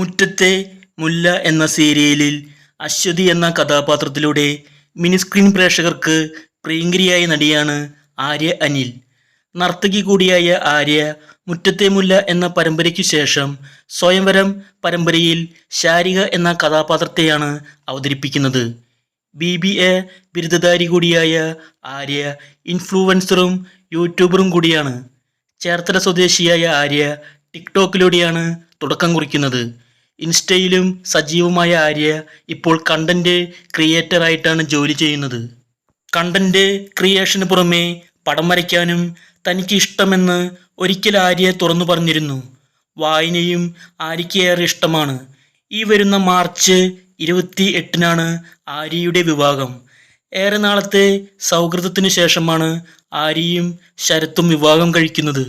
മുറ്റത്തെ മുല്ല എന്ന സീരിയലിൽ അശ്വതി എന്ന കഥാപാത്രത്തിലൂടെ മിനിസ്ക്രീൻ പ്രേക്ഷകർക്ക് പ്രിയങ്കരിയായ നടിയാണ് ആര്യ അനിൽ. നർത്തകി കൂടിയായ ആര്യ മുറ്റത്തെ മുല്ല എന്ന പരമ്പരയ്ക്കു ശേഷം സ്വയംവരം പരമ്പരയിൽ ശാരിക എന്ന കഥാപാത്രത്തെയാണ് അവതരിപ്പിക്കുന്നത്. ബി ബി എ ബിരുദധാരി കൂടിയായ ആര്യ ഇൻഫ്ലുവൻസറും യൂട്യൂബറും കൂടിയാണ്. ചേർത്തല സ്വദേശിയായ ആര്യ ടിക്ടോക്കിലൂടെയാണ് തുടക്കം കുറിക്കുന്നത്. ഇൻസ്റ്റയിലും സജീവമായ ആര്യ ഇപ്പോൾ കണ്ടന്റ് ക്രിയേറ്റർ ആയിട്ടാണ് ജോലി ചെയ്യുന്നത്. കണ്ടന്റ് ക്രിയേഷന് പുറമെ പടം വരയ്ക്കാനും തനിക്ക് ഇഷ്ടമെന്ന് ഒരിക്കൽ ആര്യ തുറന്നു പറഞ്ഞിരുന്നു. വായനയും ആര്യയ്ക്ക് ഏറെ ഇഷ്ടമാണ്. ഈ വരുന്ന മാർച്ച് ഇരുപത്തി എട്ടിനാണ് ആര്യയുടെ വിവാഹം. ഏറെ നാളത്തെ സൗഹൃദത്തിനു ശേഷമാണ് ആര്യയും ശരത്തും വിവാഹം കഴിക്കുന്നത്.